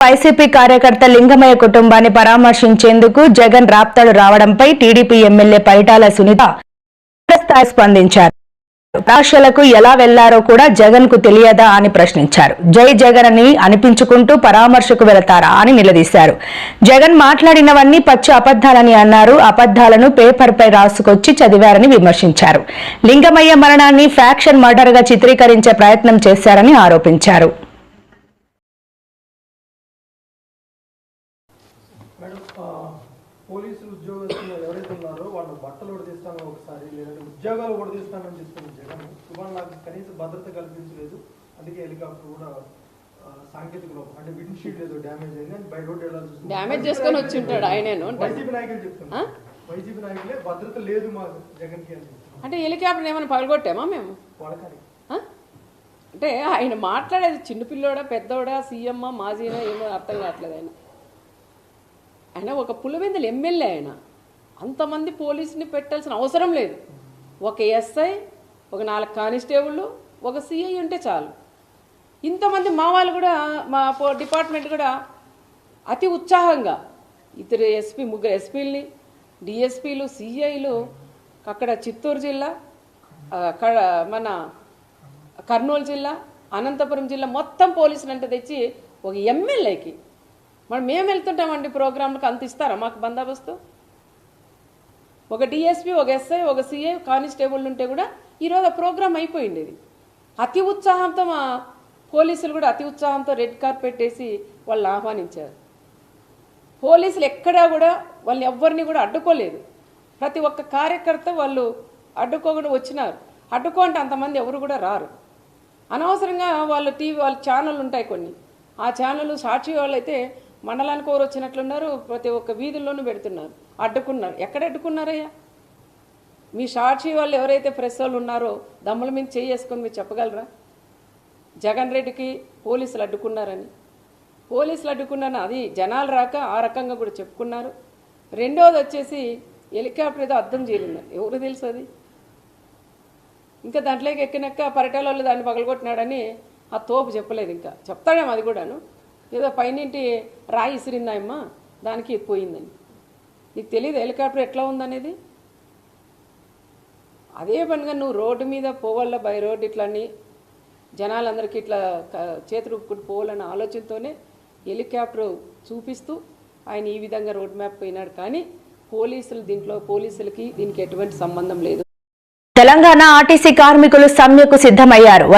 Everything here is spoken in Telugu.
వైసీపీ కార్యకర్త లింగమయ్య కుటుంబాన్ని పరామర్శించేందుకు జగన్ రాప్తాడు రావడంపై టీడీపీ ఎమ్మెల్యే పరిటాల సునీత తీవ్రస్థాయి స్పందించారు. ప్రేక్షలకు ఎలా వెళ్ళారో కూడా జగన్కు తెలియదా అని ప్రశ్నించారు. జై జగన్ అని అనిపించుకుంటూ పరామర్శకు వెళతారా అని నిలదీశారు. జగన్ మాట్లాడినవన్నీ పచ్చి అబద్దాలని అన్నారు. అబద్దాలను పేపర్ పై రాసుకొచ్చి చదివారని విమర్శించారు. లింగమయ్య మరణాన్ని ఫ్యాక్షన్ మర్డర్గా చిత్రీకరించే ప్రయత్నం చేశారని ఆరోపించారు మేడం ఆ, పోలీసులు ఉద్యోగస్తులు ఎవరైతే ఉన్నారో వాళ్ళ బట్టలు ఉడదీస్తానో ఒకసారి లేదంటే ఉద్యోగాలు ఉడదీస్తానని చెప్తున్న జగన్ ఇవాళ నాకు కనీస భద్రత కల్పించలేదు అందుకే హెలికాప్టర్ కూడా సాంకేతిక లోపం అంటే విండ్ షీట్ ఏదో డ్యామేజ్ అయింది అని బై రోడ్ వెళ్ళాల్సి. డ్యామేజ్ చేసుకొని వచ్చి ఉంటాడు అంటాడు. వైసీపీ నాయకులు చెప్తున్నారు ఆ? వైసీపీ నాయకులే భద్రత లేదు మా జగన్కి. అంటే హెలికాప్టర్ ఏమైనా పగలగొట్టామా మేము? అంటే ఆయన మాట్లాడేది చిన్నపిల్లోడా పెద్దోడా సీఎం మాజీనా ఏమో అర్థం కావట్లేదు ఆయన ఆయన ఒక పులివెందులు ఎమ్మెల్యే ఆయన అంతమంది పోలీసుని పెట్టాల్సిన అవసరం లేదు. ఒక ఎస్ఐ ఒక నాలుగు కానిస్టేబుల్ ఒక సిఐ ఉంటే చాలు. ఇంతమంది మా వాళ్ళు కూడా మా డిపార్ట్మెంట్ కూడా అతి ఉత్సాహంగా ఇద్దరు ఎస్పీ ముగ్గురు ఎస్పీలని డిఎస్పీలు సిఐలు అక్కడ చిత్తూరు జిల్లా అక్కడ మన కర్నూలు జిల్లా అనంతపురం జిల్లా మొత్తం పోలీసులు అంటే తెచ్చి ఒక ఎమ్మెల్యేకి మరి మేము వెళ్తుంటామండి ప్రోగ్రాంలకు అంత ఇస్తారా మాకు బందోబస్తు? ఒక డిఎస్పీ ఒక ఎస్ఐ ఒక సిఐ కానిస్టేబుల్ ఉంటే కూడా ఈరోజు ఆ ప్రోగ్రామ్ అయిపోయింది ఇది. అతి ఉత్సాహంతో మా పోలీసులు కూడా అతి ఉత్సాహంతో రెడ్ కార్పెట్ వేసి వాళ్ళని ఆహ్వానించారు. పోలీసులు ఎక్కడా కూడా వాళ్ళని ఎవ్వరిని కూడా అడ్డుకోలేదు. ప్రతి ఒక్క కార్యకర్త వాళ్ళు అడ్డుకోకుండా వచ్చినారు. అడ్డుకో అంటే అంతమంది ఎవరు కూడా రారు. అనవసరంగా వాళ్ళ టీవీ వాళ్ళ ఛానల్ ఉంటాయి కొన్ని. ఆ ఛానల్ సాక్షి వాళ్ళైతే మండలానికి ఎవరు వచ్చినట్లున్నారు? ప్రతి ఒక్క వీధుల్లోనూ పెడుతున్నారు. అడ్డుకున్నారు. ఎక్కడ అడ్డుకున్నారయ్యా? మీ సాక్షి వాళ్ళు ఎవరైతే ప్రెస్ వాళ్ళు ఉన్నారో దమ్ముల మీద చేసుకొని మీరు చెప్పగలరా? జగన్ రెడ్డికి పోలీసులు అడ్డుకున్నారని. పోలీసులు అడ్డుకున్నారని అది జనాలు రాక ఆ రకంగా కూడా చెప్పుకున్నారు. రెండోది వచ్చేసి హెలికాప్టర్ ఏదో అర్థం చేయలేదు ఎవరు తెలుసు అది? ఇంకా దాంట్లోకి ఎక్కినాక పరిటాల వాళ్ళు దాన్ని పగలగొట్టినాడని ఆ తోపు చెప్పలేదు ఇంకా. చెప్తాడేమో అది కూడాను. ఏదో పైనింటి రాయి ఇసిరిందాయమ్మా? దానికి పోయిందని. నీకు తెలియదు హెలికాప్టర్ ఎట్లా ఉందనేది? అదే పనిగా నువ్వు రోడ్డు మీద పోవాల బై రోడ్ ఇట్లని జనాలందరికీ ఇట్లా క- చేతులు ఊపుకుంటూ పోవాలన్న ఆలోచనతోనే హెలికాప్టర్ చూపిస్తూ ఆయన ఈ విధంగా రోడ్ మ్యాప్ పోయినాడు. కానీ పోలీసులు దీంట్లో పోలీసులకి దీనికి ఎటువంటి సంబంధం లేదు. తెలంగాణ ఆర్టీసీ కార్మికులు సమ్మెకు సిద్ధమయ్యారు.